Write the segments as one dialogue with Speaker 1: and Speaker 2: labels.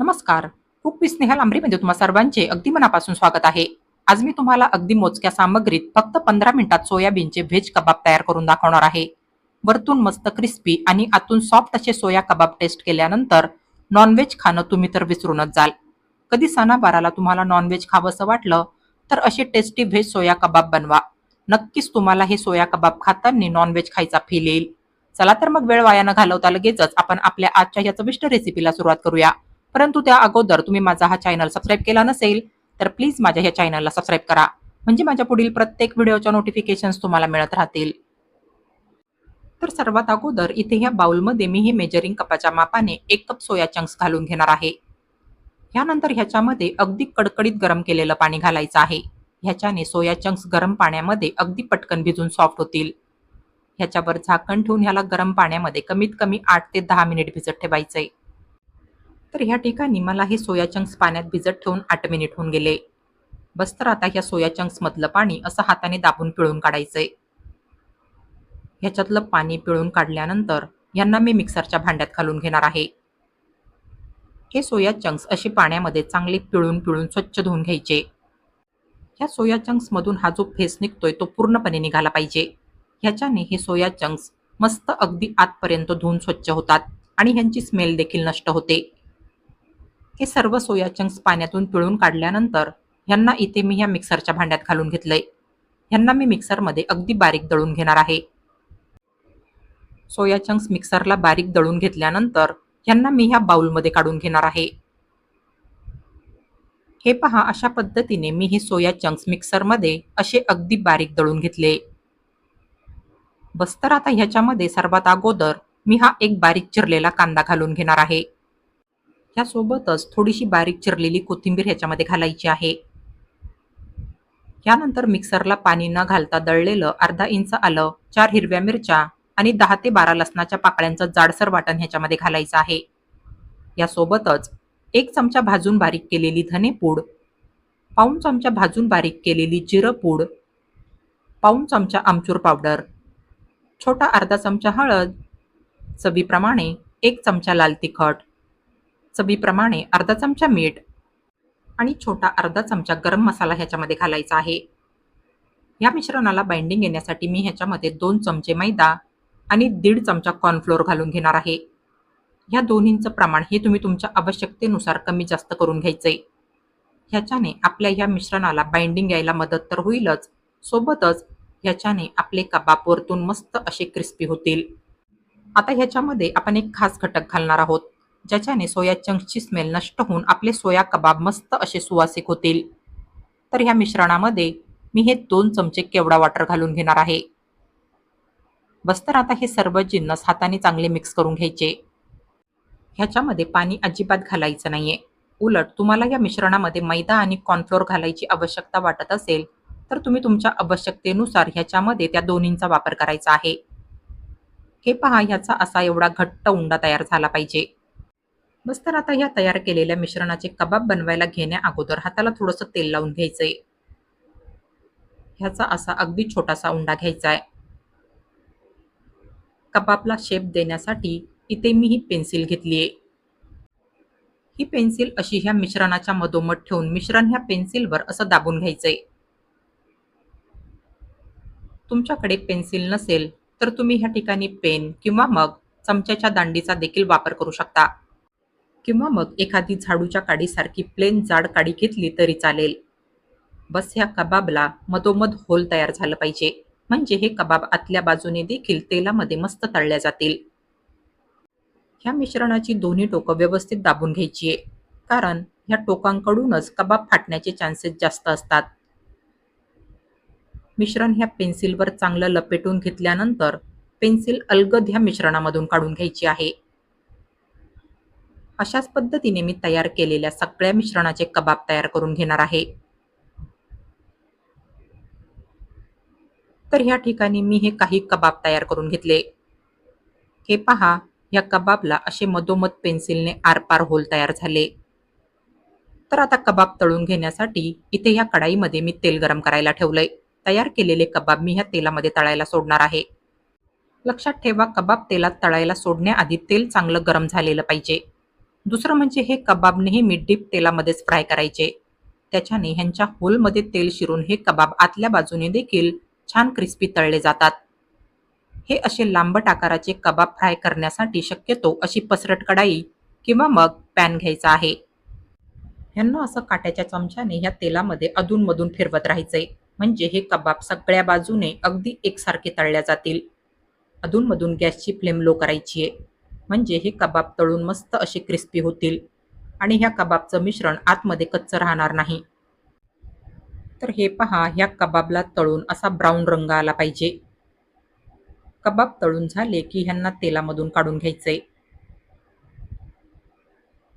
Speaker 1: नमस्कार. Cook with Sneha लांबरीमध्ये म्हणजे तुम्हा सर्वांचे अगदी मनापासून स्वागत आहे. आज मी तुम्हाला अगदी मोजक्या सामग्रीत फक्त पंधरा मिनिटात सोयाबीनचे व्हेज कबाब तयार करून दाखवणार आहे. वरतून मस्त क्रिस्पी आणि आतून सॉफ्ट असे सोया कबाब टेस्ट केल्यानंतर नॉनव्हेज खाणं तुम्ही तर विसरूनच जाल. कधी सणावाराला तुम्हाला नॉनव्हेज खावंसं वाटलं तर असे टेस्टी व्हेज सोया कबाब बनवा. नक्कीच तुम्हाला हे सोया कबाब खाताना नॉनव्हेज खायचा फील येईल. चला तर मग वेळ वाया न घालवता लगेचच आपण आपल्या आजच्या या चविष्ट रेसिपीला सुरुवात करूया. परंतु त्या अगोदर तुम्ही माझा हा चॅनल सबस्क्राईब केला नसेल तर प्लीज माझ्या ह्या चॅनलला सबस्क्राईब करा. म्हणजे माझ्या पुढील प्रत्येक व्हिडिओच्या नोटिफिकेशन्स तुम्हाला मिळत राहतील. तर सर्वात अगोदर इथे ह्या बाउलमध्ये मी हे मेजरिंग कपाच्या मापाने एक कप सोया चंक्स घालून घेणार आहे. ह्यानंतर ह्याच्यामध्ये अगदी कडकडीत गरम केलेलं पाणी घालायचं आहे. ह्याच्याने सोया चंक्स गरम पाण्यामध्ये अगदी पटकन भिजून सॉफ्ट होतील. ह्याच्यावर झाकण ठेवून ह्याला गरम पाण्यामध्ये कमीत कमी आठ ते दहा मिनिट भिजत ठेवायचंय. तर ह्या ठिकाणी मला हे सोया चंक्स पाण्यात भिजत ठेवून आठ मिनिट होऊन गेले. बस तर आता ह्या सोया चंक्समधलं पाणी असं हाताने दाबून पिळून काढायचंय. ह्याच्यातलं पाणी पिळून काढल्यानंतर यांना मी मिक्सरच्या भांड्यात घालून घेणार आहे. हे सोया चंक्स असे पाण्यामध्ये चांगले पिळून पिळून स्वच्छ धुवून घ्यायचे. ह्या सोया चंक्समधून हा जो फेस निघतोय तो पूर्णपणे निघाला पाहिजे. ह्याच्याने हे सोया चंक्स मस्त अगदी आतपर्यंत धुवून स्वच्छ होतात आणि ह्यांची स्मेल देखील नष्ट होते. हे सर्व सोया चंक्स पाण्यातून पिळून काढल्यानंतर ह्यांना इथे मी ह्या मिक्सरच्या भांड्यात घालून घेतलंय. ह्यांना मी मिक्सरमध्ये अगदी बारीक दळून घेणार आहे. सोया चंक्स मिक्सरला बारीक दळून घेतल्यानंतर ह्यांना मी ह्या बाउलमध्ये काढून घेणार आहे. हे पहा अशा पद्धतीने मी हे सोया चंक्स मिक्सरमध्ये असे अगदी बारीक दळून घेतले. बस तर आता ह्याच्यामध्ये सर्वात अगोदर मी हा एक बारीक चिरलेला कांदा घालून घेणार आहे. ह्यासोबतच थोडीशी बारीक चिरलेली कोथिंबीर ह्याच्यामध्ये घालायची आहे. यानंतर मिक्सरला पाणी न घालता दळलेलं अर्धा इंच आलं चार हिरव्या मिरच्या आणि दहा ते बारा लसणाच्या पाकळ्यांचं जाडसर वाटण ह्याच्यामध्ये घालायचं आहे. यासोबतच एक चमचा भाजून बारीक केलेली धनेपूड पाऊण चमचा भाजून बारीक केलेली जिरं पूड पाऊण चमचा आमचूर पावडर छोटा अर्धा चमचा हळद चवीप्रमाणे एक चमचा लाल तिखट चवीप्रमाणे अर्धा चमचा मीठ आणि छोटा अर्धा चमचा गरम मसाला ह्याच्यामध्ये घालायचा आहे. या मिश्रणाला बाइंडिंग येण्यासाठी मी ह्याच्यामध्ये दोन चमचे मैदा आणि दीड चमचा कॉर्नफ्लोअर घालून घेणार आहे. ह्या दोन्हींचं प्रमाण हे तुम्ही तुमच्या आवश्यकतेनुसार कमी जास्त करून घ्यायचंय. ह्याच्याने आपल्या ह्या मिश्रणाला बाइंडिंग यायला मदत तर होईलच सोबतच ह्याच्याने आपले कबाब वरतून मस्त असे क्रिस्पी होतील. आता ह्याच्यामध्ये आपण एक खास घटक घालणार आहोत. ज्याच्याने सोया चंक्सची स्मेल नष्ट होऊन आपले सोया कबाब मस्त असे सुवासिक होतील. तर ह्या मिश्रणामध्ये मी हे दोन चमचे केवडा वॉटर घालून घेणार आहे. बस तर आता हे सर्व जिन्नस हाताने चांगले मिक्स करून घ्यायचे. ह्याच्यामध्ये पाणी अजिबात घालायचं नाहीये. उलट तुम्हाला या मिश्रणामध्ये मैदा आणि कॉर्नफ्लोअर घालायची आवश्यकता वाटत असेल तर तुम्ही तुमच्या आवश्यकतेनुसार ह्याच्यामध्ये त्या दोन्हींचा वापर करायचा आहे. हे पहा ह्याचा असा एवढा घट्ट उंडा तयार झाला पाहिजे. बस तर आता ह्या तयार केलेल्या मिश्रणाचे कबाब बनवायला घेण्या अगोदर हाताला थोडंसं तेल लावून घ्यायचंय. ह्याचा असा अगदी छोटासा उंडा घ्यायचा आहे कबाबला शेप देण्यासाठी इथे मी ही पेन्सिल घेतली आहे ही पेन्सिल अशी ह्या मिश्रणाच्या मधोमध ठेवून मिश्रण ह्या पेन्सिलवर असं दाबून घ्यायचंय. तुमच्याकडे पेन्सिल नसेल तर तुम्ही ह्या ठिकाणी पेन किंवा मग चमच्याच्या दांडीचा देखील वापर करू शकता. किंवा मग एखादी झाडूच्या काडीसारखी प्लेन जाड काडी घेतली तरी चालेल. बस ह्या कबाबला मधोमध होल तयार झालं पाहिजे. म्हणजे हे कबाब आतल्या बाजूने देखील तेलामध्ये मस्त तळल्या जातील. ह्या मिश्रणाची दोन्ही टोकं व्यवस्थित दाबून घ्यायची आहे. कारण ह्या टोकांकडूनच कबाब फाटण्याचे चान्सेस जास्त असतात. मिश्रण ह्या पेन्सिलवर चांगलं लपेटून घेतल्यानंतर पेन्सिल अलगद ह्या मिश्रणामधून काढून घ्यायची आहे. अशाच पद्धतीने मी तयार केलेल्या सगळ्या मिश्रणाचे कबाब तयार करून घेणार आहे. तर ह्या ठिकाणी मी हे काही कबाब तयार करून घेतले. हे पहा या कबाबला असे मधोमध पेन्सिलने आरपार होल तयार झाले. तर आता कबाब तळून घेण्यासाठी इथे ह्या कढाईमध्ये मी तेल गरम करायला ठेवलंय. तयार केलेले कबाब मी ह्या तेलामध्ये तळायला सोडणार आहे. लक्षात ठेवा कबाब तेलात तळायला सोडण्याआधी तेल चांगलं गरम झालेलं पाहिजे. दुसरं म्हणजे हे कबाब नेहमी डीप तेलामध्येच फ्राय करायचे. त्याच्याने ह्यांच्या होलमध्ये तेल शिरून हे कबाब आतल्या बाजूने देखील छान क्रिस्पी तळले जातात. हे असे लांबट आकाराचे कबाब फ्राय करण्यासाठी शक्यतो अशी पसरट कढाई किंवा मग पॅन घ्यायचा आहे. ह्यांना असं काट्याच्या चमच्याने ह्या तेलामध्ये अधूनमधून फिरवत राहायचंय. म्हणजे हे कबाब सगळ्या बाजूने अगदी एकसारखे तळल्या जातील. अधूनमधून गॅसची फ्लेम लो करायची आहे म्हणजे हे कबाब तळून मस्त असे क्रिस्पी होतील. आणि ह्या कबाबचं मिश्रण आतमध्ये कच्चं राहणार नाही. तर हे पहा ह्या कबाबला तळून असा ब्राऊन रंग आला पाहिजे. कबाब तळून झाले की ह्यांना तेलामधून काढून घ्यायचे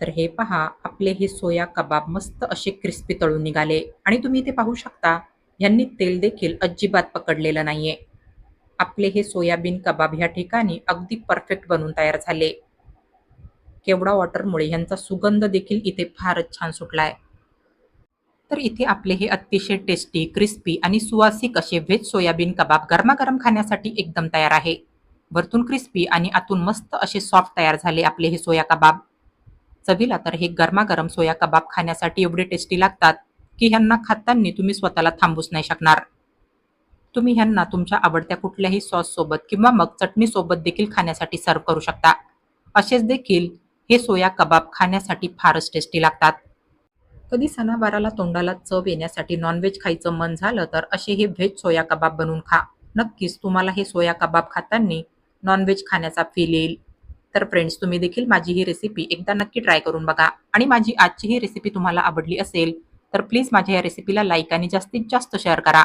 Speaker 1: तर हे पहा आपले हे सोया कबाब मस्त असे क्रिस्पी तळून निघाले. आणि तुम्ही ते पाहू शकता ह्यांनी तेल देखील अजिबात पकडलेलं नाहीये. आपले हे सोयाबीन कबाब ह्या ठिकाणी अगदी परफेक्ट बनून तयार झाले. केवडा वॉटरमुळे ह्यांचा सुगंध देखील इथे फारच छान सुटलाय. तर इथे आपले हे अतिशय टेस्टी क्रिस्पी आणि सुवासिक असे व्हेज सोयाबीन कबाब गरमागरम खाण्यासाठी एकदम तयार आहे. वरतून क्रिस्पी आणि आतून मस्त असे सॉफ्ट तयार झाले आपले हे सोया कबाब. चवीला तर हे गरमागरम सोया कबाब खाण्यासाठी एवढे टेस्टी लागतात की ह्यांना खाताना तुम्ही स्वतःला थांबूच नाही शकणार. तुम्ही ह्यांना तुमच्या आवडत्या कुठल्याही सॉससोबत किंवा मग चटणीसोबत देखील खाण्यासाठी सर्व करू शकता. असेच देखील हे सोया कबाब खाण्यासाठी फारच टेस्टी लागतात. कधी सणावाराला तोंडाला चव येण्यासाठी नॉनव्हेज खायचं मन झालं तर असे हे व्हेज सोया कबाब बनवून खा. नक्कीच तुम्हाला हे सोया कबाब खाताना नॉनव्हेज खाण्याचा फील येईल. तर फ्रेंड्स तुम्ही देखील माझी ही रेसिपी एकदा नक्की ट्राय करून बघा. आणि माझी आजची ही रेसिपी तुम्हाला आवडली असेल तर प्लीज माझ्या या रेसिपीला लाईक आणि जास्तीत जास्त शेअर करा.